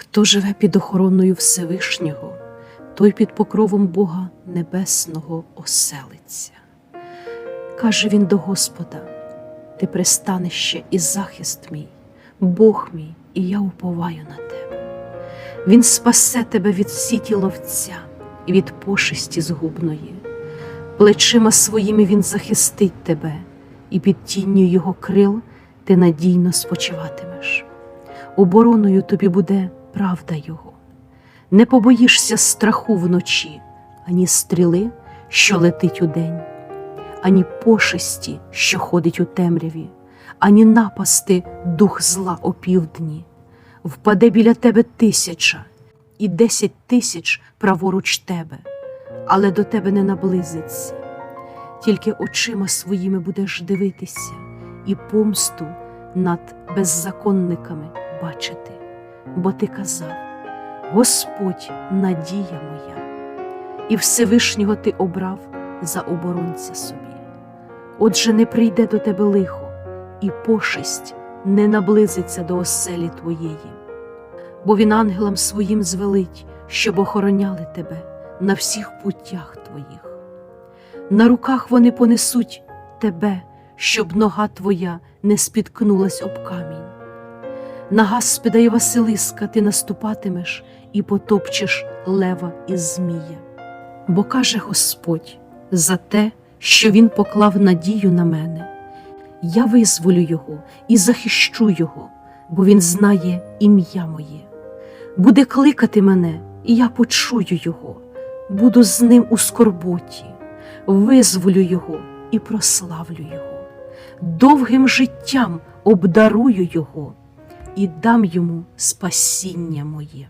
Хто живе під охороною Всевишнього, той під покровом Бога Небесного оселиться. Каже він до Господа: Ти пристанище і захист мій, Бог мій, і я уповаю на тебе. Він спасе тебе від сіті ловця і від пошесті згубної. Плечима своїми він захистить тебе, і під тінню його крил ти надійно спочиватимеш. Обороною тобі буде правда Його. Не побоїшся страху вночі, ані стріли, що летить удень, ані пошесті, що ходить у темряві, ані напасти дух зла опівдні. Впаде біля тебе тисяча і десять тисяч праворуч тебе, але до тебе не наблизиться. Тільки очима своїми будеш дивитися і помсту над беззаконниками бачити бо ти казав: Господь надія моя, і Всевишнього ти обрав за оборонця собі. Отже, не прийде до тебе лихо, і пошесть не наблизиться до оселі твоєї, бо він ангелам своїм звелить, щоб охороняли тебе на всіх путях твоїх. На руках вони понесуть тебе, щоб нога твоя не спіткнулась об камінь. На Гаспіда і Василиска ти наступатимеш і потопчеш лева і змія. Бо каже Господь за те, що Він поклав надію на мене, я визволю його і захищу його, бо він знає ім'я моє. Буде кликати мене, і я почую його, буду з ним у скорботі, визволю його і прославлю його, довгим життям обдарую його і дам йому спасіння моє.